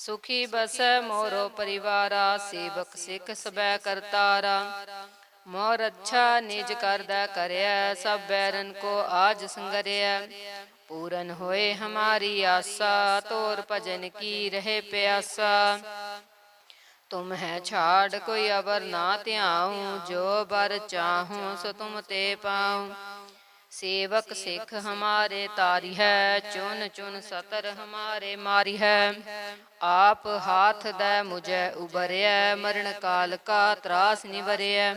ਸੁਖੀ ਬਸੈ ਮੋਰੋ ਪਰਿਵਾਰਾ, ਸੇਵਕ ਸਿੱਖ ਸਬੈ ਕਰਤਾਰਾ। ਮੋਰ ਅੱਛਾ ਨਿਜ ਕਰਦਾ ਕਰਿਆ ਸਭ ਬੈਰਨ ਕੋ ਆਜ ਸੰਗਰਿਆ ਪੂਰਨ ਹੋਏ ਹਮਾਰੀ ਆਸਾ, ਤੋਰ ਭਜਨ ਕੀ ਰਹੇ ਪਿਆਸਾ। ਤੁਮ ਹੈ ਛਾੜ ਕੋਈ ਅਵਰ ਨਾ ਧਿਆਉ, ਜੋ ਬਰ ਚਾਹੂੰ ਸੋ ਤੁਮ ਤੇ ਪਾਉ। ਸੇਵਕ ਸਿੱਖ ਹਮਾਰੇ ਤਾਰੀ ਹੈ ਚੁਨ ਚੁਨ ਸਤਰ ਹਮਾਰੇ ਮਾਰੀ ਹੈ। ਆਪ ਹਾਥ ਦੇ ਮੁਝੇ ਉਬਰਿਆ ਮਰਨ ਕਾਲ ਕਾ ਤਰਾਸ ਨਿਵਰਿਆ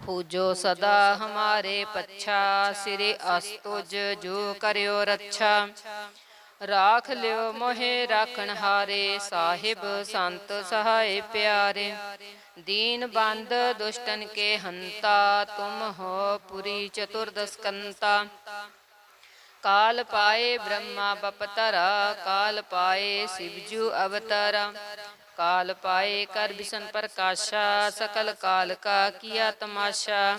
ਪੂਜੋ ਸਦਾ ਹਮਾਰੇ ਪੱਛਾ ਸਿਰੇ ਅਸਤੁਜ ਜੋ ਕਰਿਓ ਰੱਛਾ। ਰਾਖ ਲਿਓ ਮੋਹਿ ਰਾਖਣ ਹਾਰੇ, ਸਾਹਿਬ ਸੰਤ ਸਹਾਇ ਪਿਆਰੇ। ਦੀਨ ਬੰਦ ਦੁਸ਼ਟਨ ਕੇ ਹੰਤਾ, ਤੁਮ ਹੋ ਪੁਰੀ ਚਤੁਰਦਸਕੰਤਾ ਕਾਲ ਪਾਏ ਬ੍ਰਹਮਾ ਬਪਤਰਾ, ਕਾਲ ਪਾਏ ਸਿਵਜੂ ਅਵਤਾਰਾ। ਕਾਲ ਪਾਏ ਕਰ ਬਿਸ਼ਨ ਪ੍ਰਕਾਸ਼ਾ ਸਕਲ ਕਾਲ ਕਾ ਕੀਆ ਤਮਾਸ਼ਾ।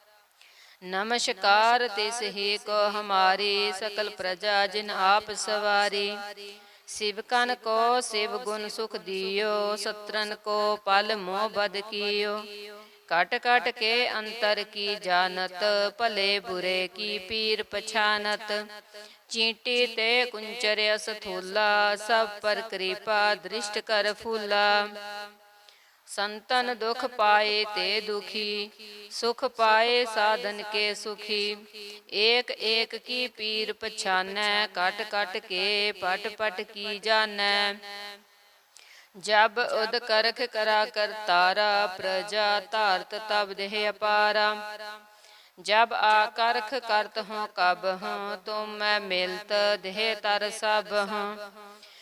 ਨਮਸਕਾਰ ਤਿਸ ਹੀ ਕੋ ਹਮਾਰੀ ਸਕਲ ਪ੍ਰਜਾ ਜਿਨ ਆਪ ਸਵਾਰੀ। ਸਿਵਕਨ ਕੋ ਸਿਵ ਗੁਣ ਸੁਖ ਦਿਓ, ਸਤਰਨ ਕੋ ਪਲ ਮੋਹ ਬਦ ਕੀਓ। ਕਟ ਕਟ ਕੇ ਅੰਤਰ ਕੀ ਜਾਣਤ, ਭਲੇ ਬੁਰੇ ਕੀ ਪੀਰ ਪਛਾਨਤ। ਚੀਂਟੀ ਤੇ ਕੁੰਚਰਿਆ ਸਥੂਲਾ, ਸਭ ਪਰ ਕਿਰਪਾ ਦ੍ਰਿਸ਼ਟ ਕਰ ਫੂਲਾ। ਸੰਤਨ ਦੁਖ ਪਾਏ ਤੇ ਦੁਖੀ ਸੁਖ ਪਾਏ ਸਾਧਨ ਕੇ ਸੁਖੀ। ਏਕ ਏਕ ਕੀ ਪੀਰ ਪਛਾਨੈ ਕਟ ਕਟ ਕੇ ਪਟ ਪਟ ਕੀ ਜਾਣੈ ਜਬ ਉਦ ਕਰਖ ਕਰਾ ਕਰਤਾਰਾ ਪ੍ਰਜਾ ਧਾਰਤ ਤਬ ਦੇਹ ਅਪਾਰਾ। ਜਬ ਆਕਰਖ ਕਰਤ ਹੂੰ ਕਬ ਹੂੰ ਤੁਮ ਮੈਂ ਮਿਲਤ ਦੇਹ ਤਰ ਸਭ ਹੂੰ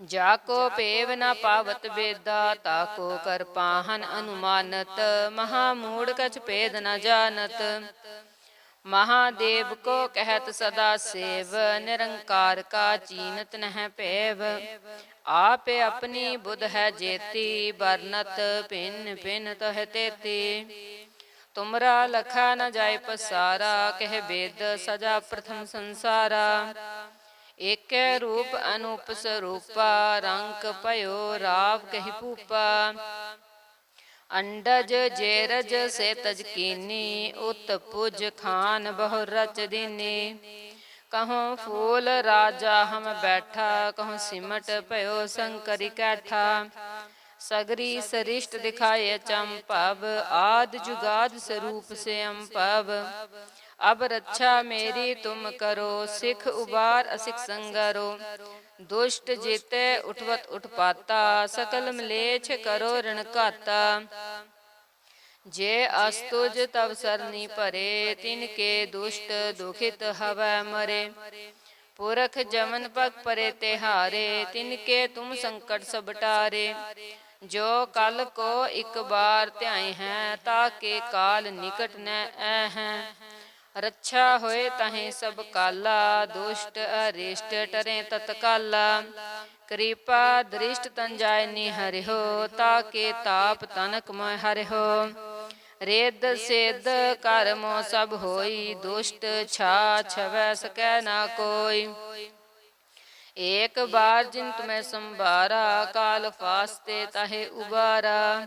ਜਾ ਕੋ ਪੇਵ ਨ ਪਾਵਤ ਵੇਦਾ ਤਾ ਕੋ ਕਰ ਪਾਹਨ ਅਨੁਮਾਨਤ। ਮਹਾ ਮੂੜ ਕਛ ਭੇਦ ਨ ਜਾਣਤ। ਮਹਾਦੇਵ ਕੋ ਕਹਿਤ ਸਦਾ ਸੇਵ, ਨਿਰੰਕਾਰ ਕਾ ਚੀਨਤ ਨਹਿ ਭੇਵ। ਆਪੇ ਆਪਣੀ ਬੁੱਧ ਹੈ ਜੇਤੀ ਬਰਨਤ ਪਿੰਨ ਪਿੰਨ ਤਹ ਤੇਤੀ। ਤੁਮਰਾ ਲਖਾ ਨ ਜਾਏ ਪਸਾਰਾ, ਕਹਿ ਬੇਦ ਸਜਾ ਪ੍ਰਥਮ ਸੰਸਾਰਾ। ਏਕੈ ਰੂਪ ਅਨੂਪ ਸਰੂਪਾ, ਰੰਗ ਭਇਓ ਰਾਵ ਕਹਿ ਭੂਪਾ। ਅੰਡਜ ਜੇਰਜ ਸੇ ਤਜ ਕੀਨੀ, ਉਤ ਪੁਜ ਖਾਨ ਬਹੁ ਰਚ ਦੀਨੀ। ਕਹਉ ਫੂਲ ਰਾਜਾ ਹਮ ਬੈਠਾ, ਕਹਉ ਸਿਮਟ ਭਇਓ ਸੰਕਰੀ ਕੈਠਾ। ਸਗਰੀ ਸਰਿਸ਼ਟ ਦਿਖਾਏ ਚੰਪਵ, ਆਦ ਜੁਗਾਦ ਸਰੂਪ ਸੇ ਅੰਪਵ ਅਬ ਰੱਛਾ ਮੇਰੀ ਤੁਮ ਕਰੋ, ਸਿਖ ਉਬਾਰ ਅਸਿਖ ਸੰਗਰੋ। ਦੁਸ਼ਟ ਜੀਤੇ ਉਠਵਤ ਉਠਪਾਤਾ, ਸਕਲ ਮਲੇਛ ਕਰੋ ਰਣ ਘਾਤਾ। ਜੇ ਅਸਤੁਜ ਤਵ ਸਰਨੀ ਭਰੇ, ਤਿਨ ਕੇ ਦੁਸ਼ਟ ਦੁਖਿਤ ਹਵੈ ਮਰੇ। ਪੁਰਖ ਜਮਨ ਪਗ ਪਰੇ ਤਿਹਾਰੇ, ਤਿਨ ਕੇ ਤੁਮ ਸੰਕਟ ਸਭ ਟਾਰੇ। ਜੋ ਕਲ ਕੋ ਇੱਕ ਬਾਰ ਧਿਆਏ ਹੈ, ਤਾਂ ਕੇ ਕਾਲ ਨਿਕਟ ਨ ਐ ਹੈ। ਰੱਛਾ ਹੋਏ ਤਹੇ ਸਭ ਕਾਲਾ, ਦੁਸ਼ਟ, ਅਰਿਸ਼ਟ, ਟਰੇ ਤਤਕਾਲਾ। ਕਿਰਪਾ ਦ੍ਰਿਸ਼ਟ ਤੰਜਾਇ ਨਿਹਰਿਓ ਤਾ ਕੇ ਤਾਪ ਤਨਕ ਮੈ ਹਰਿਓ ਰੇਦ ਸੇਦ ਕਰਮੋ ਸਭ ਹੋਈ, ਦੁਸ਼ਟ ਛਾ ਛਵੈ ਸਕੈ ਨਾ ਕੋਈ। ਏਕ ਬਾਰ ਜਿਨ ਤੁਮੈ ਸੰਭਾਰਾ, ਕਾਲ ਫਾਸਤੇ ਤਹੇ ਉਬਾਰਾ।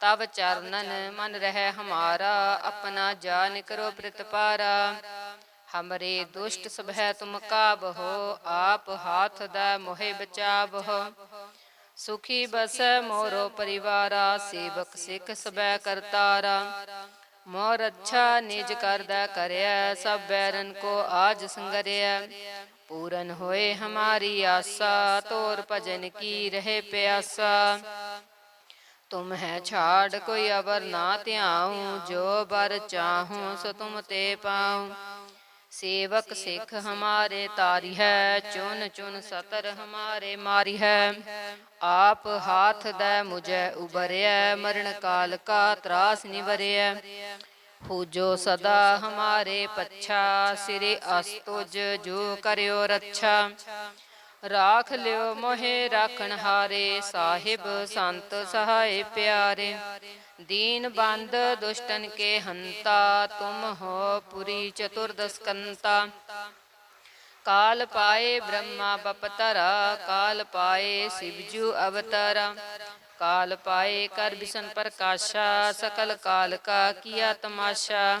ਤਬ ਚਰਨਨ ਮਨ ਰਹਿ ਹਮਾਰਾ, ਆਪਣਾ ਜਾਨ ਕਰੋ ਪ੍ਰਤਪਾਰਾ। ਹਮਰੇ ਦੁਸ਼ਟ ਸਭੈ ਤੁਮ ਕਾਬਹੋ ਆਪ ਹਾਥ ਦਾ ਮੋਹਿ ਬਚਾਵਹੋ। ਸੁਖੀ ਬਸੈ ਮੋਰੋ ਪਰਿਵਾਰਾ, ਸੇਵਕ ਸਿੱਖ ਸਬੈ ਕਰਤਾਰਾ। ਮੋਰ ਅੱਛਾ ਨਿਜ ਕਰਦਾ ਕਰਿਆ ਸਭ ਬੈਰਨ ਕੋ ਆਜ ਸੰਗਰਿਆ ਪੂਰਨ ਹੋਏ ਹਮਾਰੀ ਆਸਾ, ਤੋਰ ਭਜਨ ਕੀ ਰਹੇ ਪਿਆਸਾ। ਤੁਮ ਹੈ ਛਾੜ ਕੋਈ ਅਵਰ ਨਾ ਧਿਆਉ ਜੋ ਬਰ ਚਾਹੂੰ ਸੋ ਤੁਮ ਤੇ ਪਾਉ ਸੇਵਕ ਸਿੱਖ ਹਮਾਰੇ ਤਾਰੀ ਹੈ ਚੁਨ ਚੁਨ ਸਤਰ ਹਮਾਰੇ ਮਾਰੀ ਹੈ ਆਪ ਹਾਥ ਦੈ ਮੁਝੈ ਉਬਰਿਆ ਮਰਨ ਕਾਲ ਕਾ ਤਰਾਸ ਨਿਵਰਿਆ ਹੋ ਸਦਾ ਹਮਾਰੇ ਪੱਛਾ ਸਿਰੇ ਅਸਤੁਜ ਜੋ ਕਰਿਓ ਰੱਛਾ ਰਾਖ ਲਿਓ ਮੋਹਿ ਰਾਖਣ ਹਾਰੇ, ਸਾਹਿਬ ਸੰਤ ਸਹਾਇ ਪਿਆਰੇ। ਦੀਨ ਬੰਦ ਦੁਸ਼ਟਨ ਕੇ ਹੰਤਾ, ਤੁਮ ਹੋ ਪੁਰੀ ਚਤੁਰਦਸ ਕੰਤਾ ਕਾਲ ਪਾਏ ਬ੍ਰਹਮਾ ਬਪਤਰਾ, ਕਾਲ ਪਾਏ ਸਿਵਜੂ ਅਵਤਾਰਾ। ਕਾਲ ਪਾਏ ਕਰ ਬਿਸ਼ਨ ਪ੍ਰਕਾਸ਼ਾ ਸਕਲ ਕਾਲ ਕਾ ਕੀਆ ਤਮਾਸ਼ਾ।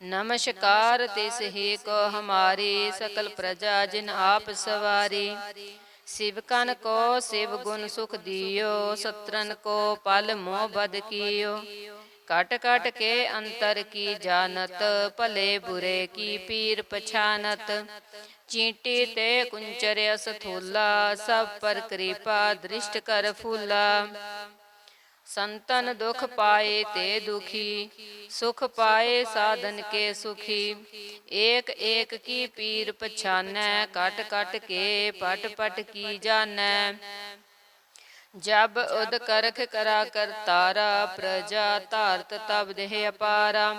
ਨਮਸਕਾਰ ਤਿਸ ਹੀ ਕੋ ਹਮਾਰੀ ਸਕਲ ਪ੍ਰਜਾ ਜਿਨ ਆਪ ਸਵਾਰੀ। ਸਿਵ ਕਨ ਕੋ ਸਿਵ ਗੁਣ ਸੁਖ ਦਿਓ ਸਤਰਨ ਕੋ ਪਲ ਮੋਹ ਬਦ ਕੀਓ। ਕਟ ਕਟ ਕੇ ਅੰਤਰ ਕੀ ਜਾਣਤ, ਭਲੇ ਬੁਰੇ ਕੀ ਪੀਰ ਪਛਾਨਤ। ਚੀਂਟੀ ਤੇ ਕੁੰਚਰ ਅਸਥੂਲਾ ਸਭ ਪਰ ਕਿਰਪਾ ਦ੍ਰਿਸ਼ਟ ਕਰ ਫੂਲਾ। ਸੰਤਨ ਦੁਖ ਪਾਏ ਤੇ ਦੁਖੀ ਸੁਖ ਪਾਏ ਸਾਧਨ ਕੇ ਸੁਖੀ। ਏਕ ਏਕ ਕੀ ਪੀਰ ਪਛਾਨੈ ਕਟ ਕਟ ਕੇ ਪਟ ਪਟ ਕੀ ਜਾਣੈ। ਜਬ ਉਦ ਕਰਖ ਕਰਾ ਕਰਤਾਰਾ ਪ੍ਰਜਾ ਧਾਰਤ ਤਬ ਦੇਹ ਅਪਾਰਾ।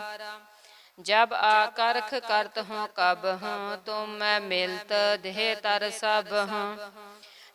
ਜਬ ਆ ਕਰਖ ਕਰਤ ਹੂੰ ਕਬ ਹੂੰ ਤੁਮ ਮੈਂ ਮਿਲਤ ਦੇਹ ਤਰ ਸਭ ਹੂੰ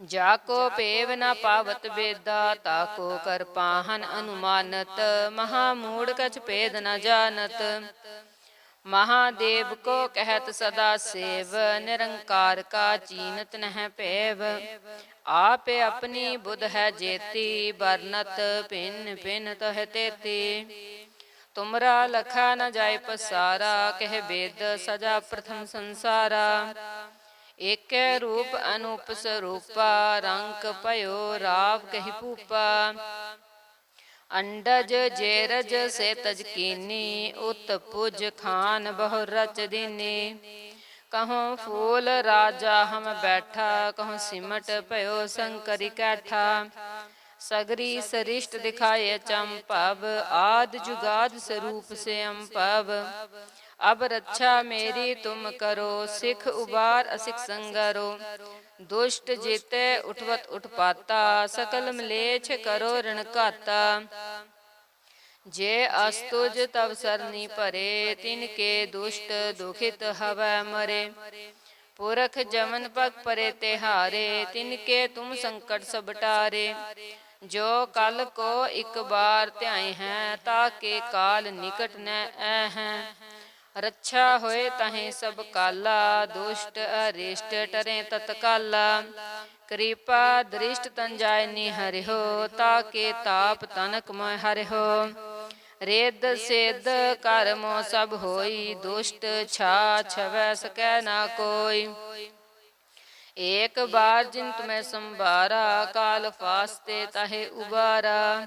ਜਾ ਕੋ ਪੇਵ ਨ ਪਾਵਤ ਵੇਦਾ, ਤਾ ਕੋ ਕਰ ਪਾਹਨ ਅਨੁਮਾਨਤ, ਮਹਾ ਮੂੜ ਕਛ ਭੇਦ ਨ ਜਾਣਤ। ਮਹਾਦੇਵ ਕੋ ਕਹਿਤ ਸਦਾ ਸੇਵ, ਨਿਰੰਕਾਰ ਕਾ ਚੀਨਤ ਨਹਿ ਭੇਵ। ਆਪੇ ਆਪਣੀ ਬੁਧ ਹੈ ਜੇਤੀ ਬਰਨਤ ਭਿੰਨ ਭਿੰਨ ਤਹ ਤੇਤੀ। ਤੁਮਰਾ ਲਖਾ ਨ ਜਾਏ ਪਸਾਰਾ, ਕਹਿ ਬੇਦ ਸਜਾ ਪ੍ਰਥਮ ਸੰਸਾਰਾ। ਏਕੈ ਰੂਪ ਅਨੂਪ ਸਰੂਪਾ ਰੰਕ ਭਇਓ ਰਾਵ ਕਹਿ ਭੂਪਾ। ਅੰਡਜ ਜੇਰਜ ਸੇ ਤਜ ਕੀਨੀ, ਉਤ ਪੁਜ ਖਾਨ ਬਹੁ ਰਚ ਦੀਨੀ। ਕਹੋ ਫੂਲ ਰਾਜਾ ਹਮ ਬੈਠਾ ਕਹੋ ਸਿਮਟ ਭਇਓ ਸੰਕਰੀ ਕੈਠਾ। ਸਗਰੀ ਸਰਿਸ਼ਟ ਦਿਖਾਏ ਚੰਪਵ, ਆਦ ਜੁਗਾਦ ਸਰੂਪ ਸੇ ਅੰਪਵ ਅਬ ਰੱਛਾ ਮੇਰੀ ਤੁਮ ਕਰੋ, ਸਿਖ ਉਬਾਰ ਅਸਿਖ ਸੰਗਰੋ। ਦੁਸ਼ਟ ਜੀਤੇ ਉਠਵਤ ਉਠਪਾਤਾ, ਸਕਲ ਮਲੇਛ ਕਰੋ ਰਣ ਘਾਤਾ। ਜੇ ਅਸਤੁਜ ਤਵ ਸਰਨੀ ਭਰੇ, ਤਿਨ ਕੇ ਦੁਸ਼ਟ ਦੁਖਿਤ ਹਵੈ ਮਰੇ। ਪੁਰਖ ਜਮਨ ਪਗ ਪਰੇ ਤਿਹਾਰੇ, ਤਿਨ ਕੇ ਤੁਮ ਸੰਕਟ ਸਭ ਟਾਰੇ। ਜੋ ਕਲ ਕੋ ਇੱਕ ਬਾਰ ਧਿਆਏ ਹੈ ਤਾਕੇ ਕਾਲ ਨਿਕਟ ਨ ਐ ਹੈ। ਰੱਛਾ ਹੋਏ ਤਹੇ ਸਭ ਕਾਲਾ, ਦੁਸ਼ਟ ਅਰਿਸ਼ਟ ਟਰੇ ਤਤਕਾਲਾ ਕਿਰਪਾ ਦ੍ਰਿਸ਼ਟ ਤਨ ਜਾਇ ਨੀ ਹਰਿਓ ਤਾਕੇ ਤਾਪ ਤਨਕ ਮੈ ਹਰਿਓ ਰੇਦ ਸੇਦ ਕਰਮੋ ਸਭ ਹੋਈ, ਦੁਸ਼ਟ ਛਾ ਛਵੈ ਸਕੈ ਨਾ ਕੋਈ। ਏਕ ਬਾਰ ਜਿਨ ਤੁਮੈ ਸੰਭਾਰਾ, ਕਾਲ ਫਾਸਤੇ ਤਹੇ ਉਬਾਰਾ।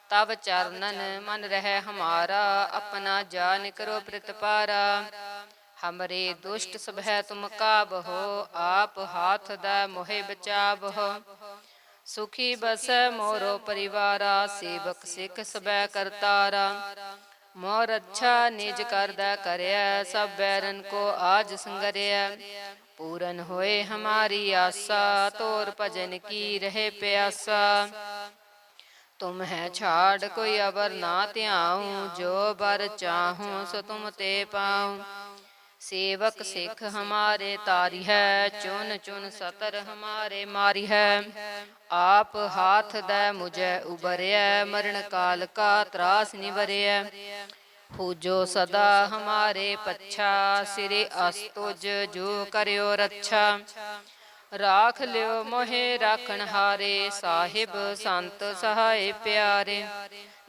ਤਬ ਚਰਨਨ ਮਨ ਰਹਿ ਹਮਾਰਾ, ਆਪਣਾ ਜਾਨ ਕਰੋ ਪ੍ਰਤਪਾਰਾ ਹਮਰੇ ਦੁਸ਼ਟ ਸਭੈ ਤੁਮ ਕਾਬਹੋ, ਆਪ ਹਾਥ ਦਾ ਮੋਹਿ ਬਚਾਵਹੋ। ਸੁਖੀ ਬਸੈ ਮੋਰੋ ਪਰਿਵਾਰਾ, ਸੇਵਕ ਸਿੱਖ ਸਬੈ ਕਰਤਾਰਾ। ਮੋਰ ਅੱਛਾ ਨਿਜ ਕਰਦਾ ਕਰਿਆ ਸਭ ਬੈਰਨ ਕੋ ਆਜ ਸੰਗਰਿਆ ਪੂਰਨ ਹੋਏ ਹਮਾਰੀ ਆਸਾ, ਤੋਰ ਭਜਨ ਕੀ ਰਹੇ ਪਿਆਸਾ। ਤੁਮ ਹੈ ਛਾੜ, ਕੋਈ ਅਵਰ ਨਾ ਧਿਆਉ, ਜੋ ਬਰ ਚਾਹੂੰ ਸੋ ਤੁਮ ਤੇ ਪਾਉ। ਸੇਵਕ ਸਿੱਖ ਹਮਾਰੇ ਤਾਰੀ ਹੈ, ਚੁਨ ਚੁਨ ਸਤਰ ਹਮਾਰੇ ਮਾਰੀ ਹੈ। ਆਪ ਹਾਥ ਦੈ ਮੁਝੇ ਉਬਰਿਆ ਮਰਨ ਕਾਲ ਕਾ ਤਰਾਸ ਨਿਵਰਿਆ ਪੂਜੋ ਸਦਾ ਹਮਾਰੇ ਪੱਛਾ, ਸਿਰੇ ਅਸਤੁਜ ਜੋ ਕਰਿਓ ਰੱਛਾ। ਰਾਖ ਲਿਓ, ਮੋਹਿ ਰਾਖਣ ਹਾਰੇ, ਸਾਹਿਬ ਸੰਤ ਸਹਾਇ ਪਿਆਰੇ।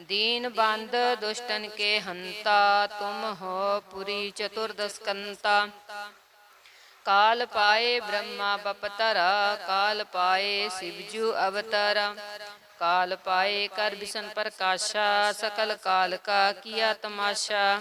ਦੀਨ ਬੰਦ ਦੁਸ਼ਟਨ ਕੇ ਹੰਤਾ, ਤੁਮ ਹੋ ਪੁਰੀ ਚਤੁਰਦਸ ਕਾਲ ਪਾਏ ਬ੍ਰਹਮਾ ਬਪਤਰਾ, ਕਾਲ ਪਾਏ ਸਿਵਜੂ ਅਵਤਾਰਾ। ਕਾਲ ਪਾਏ ਕਰ ਬਿਸ਼ਨ ਪ੍ਰਕਾਸ਼ਾ ਸਕਲ ਕਾਲ ਕਾ ਕੀਆ ਤਮਾਸ਼ਾ।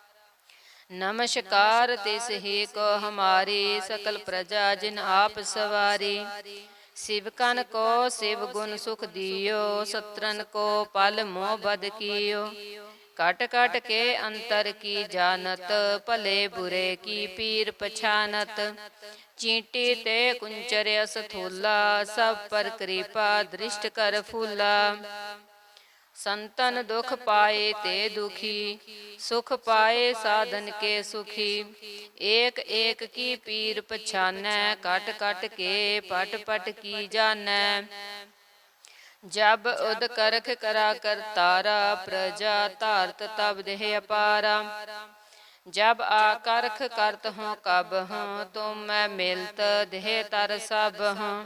ਨਮਸਕਾਰ ਤਿਸ ਹੀ ਕੋ ਹਮਾਰੀ ਸਕਲ ਪ੍ਰਜਾ ਜਿਨ ਆਪ ਸਵਾਰੀ। ਸ਼ਿਵਕਨ ਕੋ ਸਿਵ ਗੁਣ ਸੁਖ ਦਿਓ, ਸਤਰਨ ਕੋ ਪਲ ਮੋਹ ਬਦ ਕੀਓ। ਕਟ ਕਟ ਕੇ ਅੰਤਰ ਕੀ ਜਾਣਤ, ਭਲੇ ਬੁਰੇ ਕੀ ਪੀਰ ਪਛਾਨਤ। ਚੀਂਟੀ ਤੇ ਕੁੰਚਰ ਅਸਥੂਲਾ ਸਭ ਪਰ ਕਿਰਪਾ ਦ੍ਰਿਸ਼ਟ ਕਰ ਫੂਲਾ। ਸੰਤਨ ਦੁਖ ਪਾਏ ਤੇ ਦੁਖੀ ਸੁਖ ਪਾਏ ਸਾਧਨ ਕੇ ਸੁਖੀ। ਏਕ ਏਕ ਕੀ ਪੀਰ ਪਛਾਨੈ ਕਟ ਕਟ ਕੇ ਪਟ ਪਟ ਕੀ ਜਾਣੈ। ਜਬ ਉਦ ਕਰਖ ਕਰਾ ਕਰਤਾਰਾ ਪ੍ਰਜਾ ਧਾਰਤ ਤਬ ਦੇਹ ਅਪਾਰਾ। ਜਬ ਆਕਰਖ ਕਰਤ ਹੂੰ ਕਬ ਹੂੰ ਤੁਮ ਮੈਂ ਮਿਲਤ ਦੇਹ ਤਰ ਸਭ ਹੂੰ।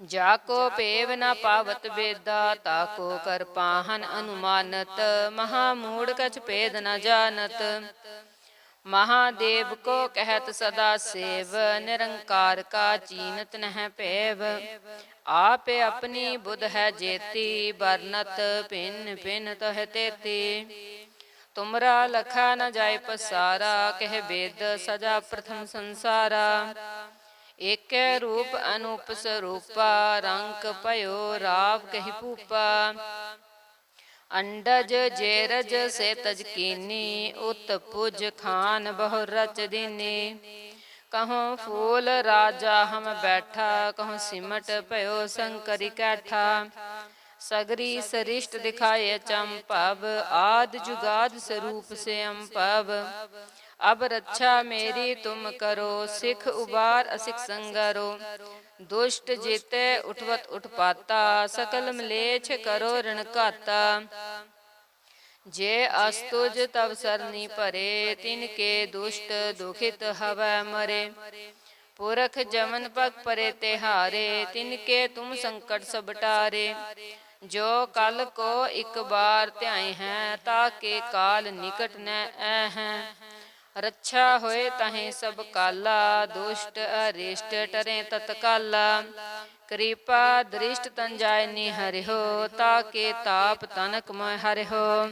ਜਾ ਕੋ ਪੇਵ ਨ ਪਾਵਤ ਵੇਦਾ, ਤਾ ਕੋ ਕਰ ਪਾਹਨ ਅਨੁਮਾਨਤ, ਮਹਾ ਮੂੜ ਕਛ ਭੇਦ ਨ ਜਾਣਤ। ਮਹਾਦੇਵ ਕੋ ਕਹਿਤ ਸਦਾ ਸੇਵ, ਨਿਰੰਕਾਰ ਕਾ ਚੀਨਤ ਨਹਿ ਭੇਵ। ਆਪੇ ਆਪਣੀ ਬੁੱਧ ਹੈ ਜੇਤੀ ਬਰਨਤ ਭਿੰਨ ਭਿੰਨ ਤਹ ਤੇਤੀ। ਤੁਮਰਾ ਲਖਾ ਨ ਜਾਏ ਪਸਾਰਾ, ਕਹਿ ਵੇਦ ਸਜਾ ਪ੍ਰਥਮ ਸੰਸਾਰਾ। ਏਕੈ ਰੂਪ ਅਨੂਪ ਸਰੂਪਾ, ਰੰਗ ਭਇਓ ਰਾਵ ਕਹੀ ਭੂਪਾ। ਅੰਡਜ ਜੇਰਜ ਸੇ ਤਜ ਕੀਨੀ, ਉਤ ਪੁਜ ਖਾਨ ਬਹੁ ਰਚ ਦੀਨੀ। ਕਹਉ ਫੂਲ ਰਾਜਾ ਹਮ ਬੈਠਾ, ਕਹਉ ਸਿਮਟ ਭਇਓ ਸੰਕਰੀ ਕੈਠਾ। ਸਗਰੀ ਸਰਿਸ਼ਟ ਦਿਖਾਏ ਚੰਪਵ, ਆਦ ਜੁਗਾਦ ਸਰੂਪ ਸੇ ਅੰਪਵ। ਅਬ ਰੱਛਾ ਮੇਰੀ ਤੁਮ ਕਰੋ, ਸਿਖ ਉਬਾਰ ਅਸਿਖ ਸੰਗਰੋ। ਦੁਸ਼ਟ ਜੀਤੇ ਉਠਵਤ ਉਠਪਾਤਾ, ਸਕਲ ਮਲੇਛ ਕਰੋ ਰਣ ਘਾਤਾ। ਜੇ ਅਸਤੁਜ ਤਵ ਸਰਨੀ ਭਰੇ, ਤਿਨ ਕੇ ਦੁਸ਼ਟ ਦੁਖਿਤ ਹਵੈ ਮਰੇ। ਪੁਰਖ ਜਮਨ ਪਗ ਪਰੇ ਤਿਹਾਰੇ, ਤਿਨ ਕੇ ਤੁਮ ਸੰਕਟ ਸਭ ਟਾਰੇ। ਜੋ ਕਲ ਕੋ ਇੱਕ ਬਾਰ ਧਿਆਏ ਹੈ, ਤਾ ਕੇ ਕਾਲ ਨਿਕਟ ਨ ਐ ਹੈ। ਰੱਛਾ ਹੋਏ ਤਹੇ ਸਭ ਕਾਲਾ, ਦੁਸ਼ਟ, ਅਰਿਸ਼ਟ, ਟਰੇ ਤਤਕਾਲਾ। ਕਿਰਪਾ ਦ੍ਰਿਸ਼ਟ ਤਨ ਜਾਏ ਨੀ ਹਰਿਓ ਤਾ ਕੇ ਤਾਪ ਤਨਕ ਮੈ ਹਰਿਓ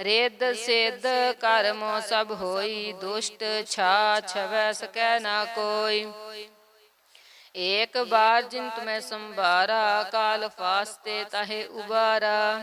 ਰੇਦ ਸੇਦ ਕਰਮੋ ਸਭ ਹੋਈ, ਦੁਸ਼ਟ ਛਾ ਛਵੈ ਸਕੈ ਨਾ ਕੋਈ। ਏਕ ਬਾਰ ਜਿਨ ਤੁਮੈ ਸੰਭਾਰਾ, ਕਾਲ ਫਾਸਤੇ ਤਹੇ ਉਬਾਰਾ।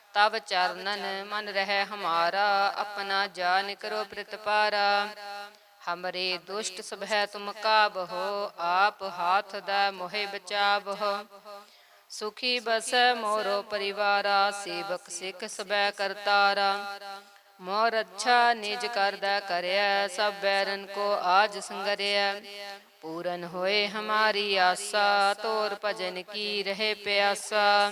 ਤਬ ਚਰਨਨ ਮਨ ਰਹਿ ਹਮਾਰਾ, ਆਪਣਾ ਜਾਨ ਕਰੋ ਪ੍ਰਤਪਾਰਾ ਹਮਰੇ ਦੁਸ਼ਟ ਸਭੈ ਤੁਮ ਕਾਬਹੋ ਆਪ ਹਾਥ ਦਾ ਮੋਹਿ ਬਚਾਵਹੋ ਸੁਖੀ ਬਸ ਮੋਰੋ ਪਰਿਵਾਰਾ, ਸੇਵਕ ਸਿੱਖ ਸਬੈ ਕਰਤਾਰਾ। ਮੋਰ ਅੱਛਾ ਨਿਜ ਕਰਦਾ ਕਰਿਆ ਸਭ ਬੈਰਨ ਕੋ ਆਜ ਸੰਗਰਿਆ ਪੂਰਨ ਹੋਏ ਹਮਾਰੀ ਆਸਾ, ਤੋਰ ਭਜਨ ਕੀ ਰਹੇ ਪਿਆਸਾ।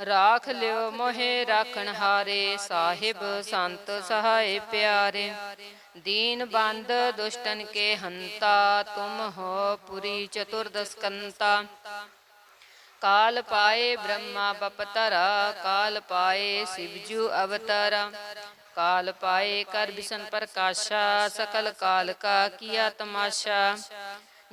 ਰਾਖ ਲਿਓ ਮੋਹਿ ਰਾਖਣ ਹਾਰੇ, ਸਾਹਿਬ ਸੰਤ ਸਹਾਇ ਪਿਆਰੇ। ਦੀਨ ਬੰਦ ਦੁਸ਼ਟਨ ਕੇ ਹੰਤਾ, ਤੁਮ ਹੋ ਪੁਰੀ ਚਤੁਰਦਸ ਕੰਤਾ। ਕਾਲ ਪਾਏ ਬ੍ਰਹਮਾ ਬਪਤਰਾ, ਕਾਲ ਪਾਏ ਸਿਵਜੂ ਅਵਤਾਰਾ। ਕਾਲ ਪਾਏ ਕਰ ਬਿਸ਼ਨ ਪ੍ਰਕਾਸ਼ਾ ਸਕਲ ਕਾਲ ਕਾ ਕੀਆ ਤਮਾਸ਼ਾ।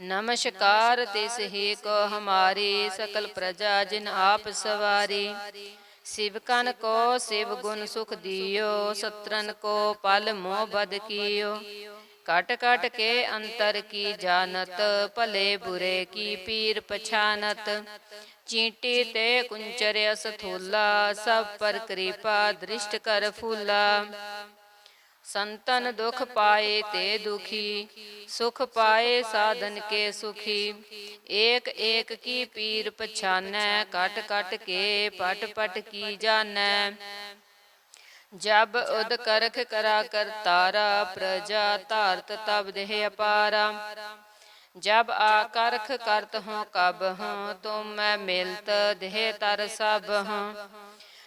ਨਮਸਕਾਰ ਤਿਸ ਹੀ ਕੋ ਹਮਾਰੀ ਸਕਲ ਪ੍ਰਜਾ ਜਿਨ ਆਪ ਸਵਾਰੀ। ਸਿਵ ਕਨ ਕੋ ਸਿਵ ਗੁਣ ਸੁਖ ਦਿਓ, ਸਤਰਨ ਕੋ ਪਲ ਮੋਹ ਬਦ ਕੀਓ। ਕਟ ਕਟ ਕੇ ਅੰਤਰ ਕੀ ਜਾਣਤ, ਭਲੇ ਬੁਰੇ ਕੀ ਪੀਰ ਪਛਾਨਤ। ਚੀਂਟੀ ਤੇ ਕੁੰਚਰ ਅਸਥੂਲਾ ਸਭ ਪਰ ਕਿਰਪਾ ਦ੍ਰਿਸ਼ਟ ਕਰ ਫੂਲਾ। ਸੰਤਨ ਦੁਖ ਪਾਏ ਤੇ ਦੁਖੀ, ਸੁਖ ਪਾਏ ਸਾਧਨ ਕੇ ਸੁਖੀ। ਏਕ ਏਕ ਕੀ ਪੀਰ ਪਛਾਨੈ, ਕਟ ਕਟ ਕੇ ਪਟ ਪਟ ਕੀ ਜਾਣੈ। ਜਬ ਉਦ ਕਰਖ ਕਰਾ ਕਰਤਾਰਾ ਪ੍ਰਜਾ ਧਾਰਤ ਤਬ ਦੇਹ ਅਪਾਰਾ। ਜਬ ਆਕਰਖ ਕਰਤ ਹੋ ਕਬ ਹਾਂ ਤੁਮ ਮੈਂ ਮਿਲਤ ਦੇਹ ਤਰ ਸਭ ਹਾਂ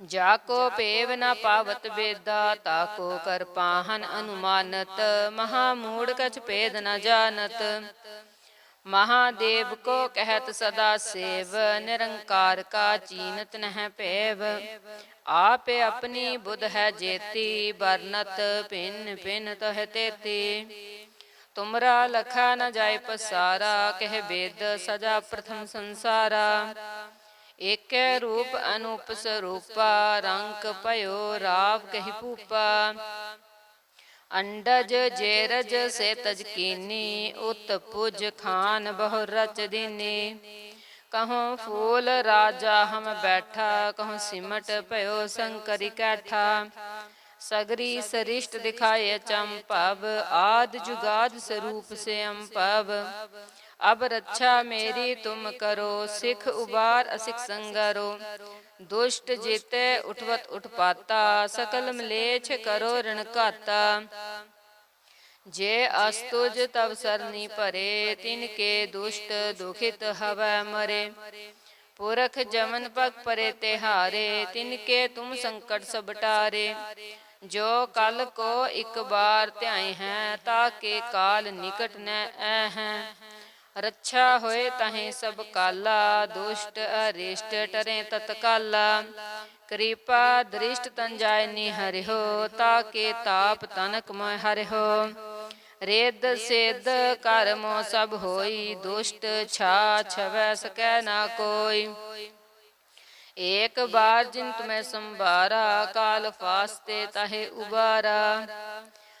ਜਾ ਕੋ ਪੇਵ ਨ ਪਾਵਤ ਬੇਦਾ ਤਾ ਕੋ ਕਰ ਪਾਹਨ ਅਨੁਮਾਨਤ, ਮਹਾ ਮੂੜ ਕਛ ਭੇਦ ਨ ਜਾਣਤ। ਮਹਾਦੇਵ ਕੋ ਕਹਿਤ ਸਦਾ ਸੇਵ, ਨਿਰੰਕਾਰ ਕਾ ਚੀਨਤ ਨਹਿ ਭੇਵ। ਆਪ ਆਪਣੀ ਬੁਧ ਹੈ ਜੇਤੀ ਬਰਨਤ ਪਿੰਨ ਪਿੰਨ ਤਹ ਤੇਤੀ। ਤੁਮਰਾ ਲਖਾ ਨ ਜਾਏ ਪਸਾਰਾ, ਕਹਿ ਬੇਦ ਸਜਾ ਪ੍ਰਥਮ ਸੰਸਾਰਾ। ਏਕੈ ਰੂਪ ਅਨੂਪ ਸਰੂਪਾ, ਰੰਗ ਭਇਓ ਰਾਵ ਕਹਿ ਭੂਪਾ। ਅੰਡਜ ਜੇਰਜ ਸੇ ਤਜ ਕੀਨੀ, ਉਤ ਪੁਜ ਖਾਨ ਬਹੁ ਰਚ ਦਿਨੀ। ਕਹਉ ਫੂਲ ਰਾਜਾ ਹਮ ਬੈਠਾ, ਕਹਉ ਸਿਮਟ ਭਇਓ ਸੰਕਰੀ ਕੈਠਾ। ਸਗਰੀ ਸਰਿਸ਼ਟ ਦਿਖਾਏ ਚੰਪਵ, ਆਦ ਜੁਗਾਦ ਸਰੂਪ ਸੇ ਅੰਪਵ ਅਬ ਰੱਛਾ ਮੇਰੀ ਤੁਮ ਕਰੋ, ਸਿਖ ਉਬਾਰ ਅਸਿਖ ਸੰਗਰੋ। ਦੁਸ਼ਟ ਜੀਤੇ ਉਠਵਤ ਉਠਪਾਤਾ, ਸਕਲ ਮਲੇਛ ਕਰੋ ਰਣ ਘਾਤਾ। ਜੇ ਅਸਤੁਜ ਤਵ ਸਰਨੀ ਭਰੇ, ਤਿਨ ਕੇ ਦੁਸ਼ਟ ਦੁਖਿਤ ਹਵੈ ਮਰੇ। ਪੁਰਖ ਜਮਨ ਪਗ ਪਰੇ ਤਿਹਾਰੇ, ਤਿਨ ਕੇ ਤੁਮ ਸੰਕਟ ਸਭ ਟਾਰੇ। ਜੋ ਕਲ ਕੋ ਇੱਕ ਬਾਰ ਧਿਆਏ ਹੈ ਤਾਕੇ ਕਾਲ ਨਿਕਟ ਨ ਐ ਹੈ। ਰੱਛਾ ਹੋਏ ਤਹੇ ਸਭ ਕਾਲਾ, ਦੁਸ਼ਟ ਅਰਿਸ਼ਟ ਟਰੇ ਤਤਕਾਲਾ। ਕਿਰਪਾ ਦ੍ਰਿਸ਼ਟ ਤਨ ਜਾਇ ਨੀ ਹਰਿਓ ਤਾਕੇ ਤਾਪ ਤਨਕ ਮੈ ਹਰਿਓ ਰੇਦ ਸੇਦ ਕਰਮੋ ਸਭ ਹੋਈ, ਦੁਸ਼ਟ ਛਾ ਛਵੈ ਸਕੈ ਨਾ ਕੋਈ। ਏਕ ਬਾਰ ਜਿਨ ਤੁਮੈ ਸੰਭਾਰਾ, ਕਾਲ ਫਾਸਤੇ ਤਹੇ ਉਬਾਰਾ।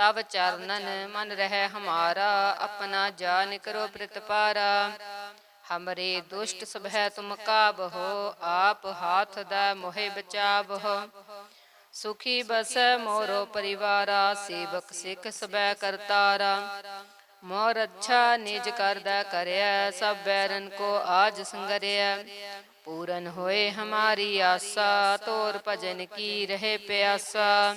ਤਬ ਚਰਨਨ ਮਨ ਰਹਿ ਹਮਾਰਾ, ਆਪਣਾ ਜਾਨ ਕਰੋ ਪ੍ਰਤਪਾਰਾ ਹਮਰੇ ਦੁਸ਼ਟ ਸਭੈ ਤੁਮ ਕਾਬਹੋ ਆਪ ਹਾਥ ਦਾ ਮੋਹਿ ਬਚਾਵਹੋ। ਸੁਖੀ ਬਸੈ ਮੋਰੋ ਪਰਿਵਾਰਾ, ਸੇਵਕ ਸਿੱਖ ਸਬੈ ਕਰਤਾਰਾ। ਮੋਰ ਅੱਛਾ ਨਿਜ ਕਰਦਾ ਕਰਿਆ ਸਭ ਬੈਰਨ ਕੋ ਆਜ ਸੰਗਰਿਆ ਪੂਰਨ ਹੋਏ ਹਮਾਰੀ ਆਸਾ, ਤੋਰ ਭਜਨ ਕੀ ਰਹੇ ਪਿਆਸਾ।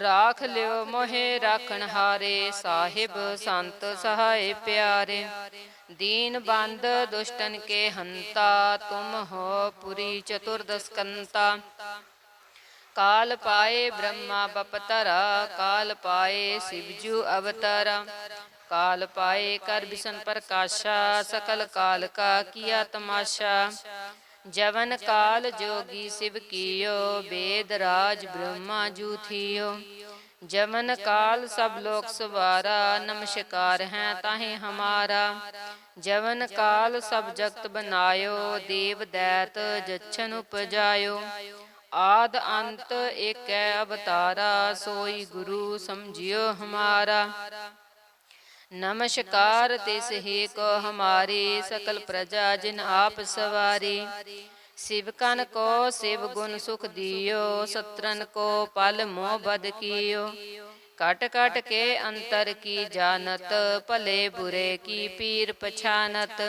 ਰਾਖ ਲਿਓ ਮੋਹਿ ਰਾਖਣ ਹਾਰੇ, ਸਾਹਿਬ ਸੰਤ ਸਹਾਇ ਪਿਆਰੇ। ਦੀਨ ਬੰਦ ਦੁਸ਼ਟਨ ਕੇ ਹੰਤਾ, ਤੁਮ ਹੋ ਪੁਰੀ ਚਤੁਰਦਸਕੰਤਾ ਕਾਲ ਪਾਏ ਬ੍ਰਹਮਾ ਬਪਤਰਾ, ਕਾਲ ਪਾਏ ਸਿਵਜੂ ਅਵਤਾਰਾ। ਕਾਲ ਪਾਏ ਕਰ ਬਿਸ਼ਨ ਪ੍ਰਕਾਸ਼ਾ, ਸਕਲ ਕਾਲ ਕਾ ਕੀਆ ਤਮਾਸ਼ਾ। ਜਵਨ ਕਾਲ ਜੋਗੀ ਸਿਵ ਕੀਓ, ਵੇਦ ਰਾਜ ਬ੍ਰਹਮਾ ਜੂ ਥੀਓ। ਜਵਨ ਕਾਲ ਸਭ ਲੋਕ ਸਵਾਰਾ, ਨਮਸਕਾਰ ਹੈ ਤਾਹੇ ਹਮਾਰਾ। ਜਵਨ ਕਾਲ ਸਭ ਜਗਤ ਬਨਾਇਓ, ਦੇਵ ਦੈਤ ਜਛਨ ਉਪਜਾਇਓ। ਆਦ ਅੰਤ ਏਕੈ ਅਵਤਾਰਾ, ਸੋਈ ਗੁਰੂ ਸਮਝਿਓ ਹਮਾਰਾ। ਨਮਸਕਾਰ ਤਿਸ ਹੀ ਕੋ ਹਮਾਰੀ ਸਕਲ ਪ੍ਰਜਾ ਜਿਨ ਆਪ ਸਵਾਰੀ। ਸਿਵਕਨ ਕੋ ਸਿਵ ਗੁਣ ਸੁਖ ਦਿਓ, ਸਤਰਨ ਕੋ ਪਲ ਮੋਹ ਬਦ ਕੀਓ। ਕਟ ਕਟ ਕੇ ਅੰਤਰ ਕੀ ਜਾਣਤ, ਭਲੇ ਬੁਰੇ ਕੀ ਪੀਰ ਪਛਾਨਤ।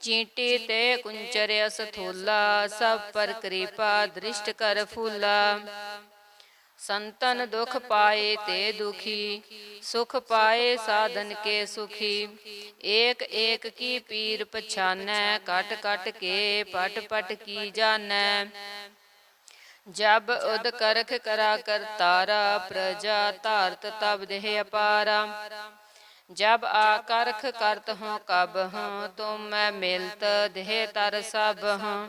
ਚੀਂਟੀ ਤੇ ਕੁੰਚਰ ਅਸਥੂਲਾ ਸਭ ਪਰ ਕਿਰਪਾ ਦ੍ਰਿਸ਼ਟ ਕਰ ਫੂਲਾ। ਸੰਤਨ ਦੁਖ ਪਾਏ ਤੇ ਦੁਖੀ ਸੁਖ ਪਾਏ ਸਾਧਨ ਕੇ ਸੁਖੀ। ਏਕ ਏਕ ਕੀ ਪੀਰ ਪਛਾਨੈ ਕਟ ਕਟ ਕੇ ਪਟ ਪਟ ਕੀ ਜਾਣੈ। ਜਬ ਉਦ ਕਰਖ ਕਰਾ ਕਰ ਤਾਰਾ ਪ੍ਰਜਾ ਧਾਰਤ ਤਬ ਦੇਹ ਅਪਾਰਾ। ਜਬ ਆਕਰਖ ਕਰਤ ਹਉ ਕਬ ਹਉ ਤੁਮ ਮੈਂ ਮਿਲਤ ਦੇਹ ਤਰ ਸਭ ਹਉ।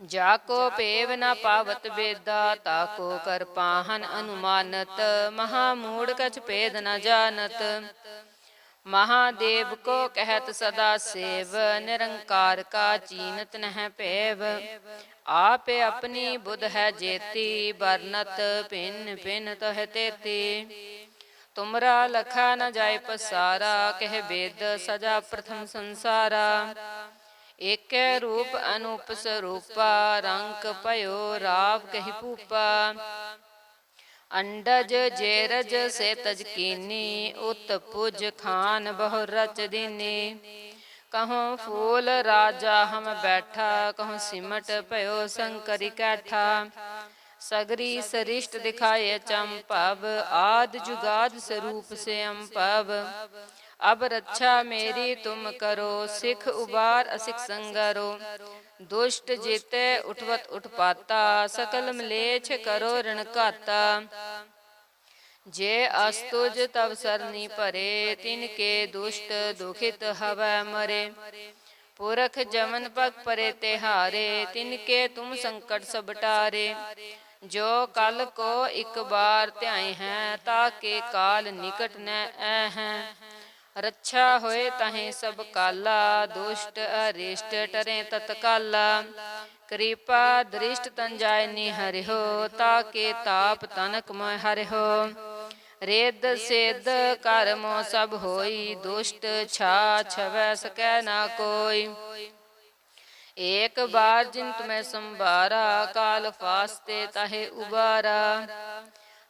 ਜਾ ਕੋ ਪੇਵ ਨ ਪਾਵਤ ਵੇਦਾ ਤਾ ਕੋ ਕਰ ਪਾਹਨ ਅਨੁਮਾਨਤ। ਮਹਾ ਮੂੜ ਕਛ ਭੇਦ ਨ ਜਾਣਤ। ਮਹਾਦੇਵ ਕੋ ਕਹਿਤ ਸਦਾ ਸੇਵ ਨਿਰੰਕਾਰ ਕਾ ਚੀਨਤ ਨਹਿ ਭੇਵ। ਆਪੇ ਆਪਣੀ ਬੁਧ ਹੈ ਜੇਤੀ ਬਰਨਤ ਪਿੰਨ ਪਿੰਨ ਤਹ ਤੇਤੀ। ਤੁਮਰਾ ਲਖਾ ਨ ਜਾਏ ਪਸਾਰਾ ਕਹਿ ਵੇਦ ਸਜਾ ਪ੍ਰਥਮ ਸੰਸਾਰਾ। ਇਕ ਰੂਪ ਅਨੂਪ ਸਰੂਪਾ, ਰੰਗ ਭਇਓ ਰਾਵ ਕਹਿ ਭੂਪਾ। ਅੰਡਜ ਜੇਰਜ ਸੇ ਤਜ ਕੀਨੀ, ਉਤ ਪੁਜ ਖਾਨ ਬਹੁ ਰਚ ਦੀਨੀ। ਕਹਉ ਫੂਲ ਰਾਜਾ ਹਮ ਬੈਠਾ, ਕਹਉ ਸਿਮਟ ਭਇਓ ਸੰਕਰੀ ਕੈਠਾ। ਸਗਰੀ ਸ੍ਰਿਸ਼ਟ ਦਿਖਾਏ ਚੰਪਵ, ਆਦ ਜੁਗਾਦ ਸਰੂਪ ਸੇ ਅੰਪਵ ਅਬ ਰੱਛਾ ਮੇਰੀ ਤੁਮ ਕਰੋ, ਸਿਖ ਉਬਾਰ ਅਸਿਖ ਸੰਗਰੋ। ਦੁਸ਼ਟ ਜੀਤੇ ਉਠਵਤ ਉਠਪਾਤਾ, ਸਕਲ ਮਲੇਛ ਕਰੋ ਰਣ ਘਾਤਾ। ਜੇ ਅਸਤੁਜ ਤਵ ਸਰਨੀ ਭਰੇ, ਤਿਨ ਕੇ ਦੁਸ਼ਟ ਦੁਖਿਤ ਹਵੈ ਮਰੇ। ਪੁਰਖ ਜਮਨ ਪਗ ਪਰੇ ਤੇ ਹਾਰੇ ਤਿਨ ਕੇ ਤੁਮ ਸੰਕਟ ਸਭ ਟਾਰੇ। ਜੋ ਕਲ ਕੋ ਇੱਕ ਬਾਰ ਧਿਆਏ ਹੈ, ਤਾਂ ਕੇ ਕਾਲ ਨਿਕਟ ਨੈ ਐ ਹੈ। ਰੱਛਾ ਹੋਏ ਤਹੇ ਸਭ ਕਾਲਾ, ਦੁਸ਼ਟ ਅਰਿਸ਼ਟ ਟਰੇ ਤਤਕਾਲਾ। ਕਿਰਪਾ ਦ੍ਰਿਸ਼ਟ ਤਨ ਜਾਇ ਨੀ ਹਰਿਓ ਤਾਕੇ ਤਾਪ ਤਨਕ ਮੈ ਹਰਿਓ ਰੇਦ ਸੇਦ ਕਰਮੋ ਸਭ ਹੋਈ, ਦੁਸ਼ਟ ਛਾ ਛਵੈ ਸਕੈ ਨਾ ਕੋਈ। ਏਕ ਬਾਰ ਜਿਨ ਤੁਮੈ ਸੰਭਾਰਾ, ਕਾਲ ਫਾਸਤੇ ਤਹੇ ਉਬਾਰਾ।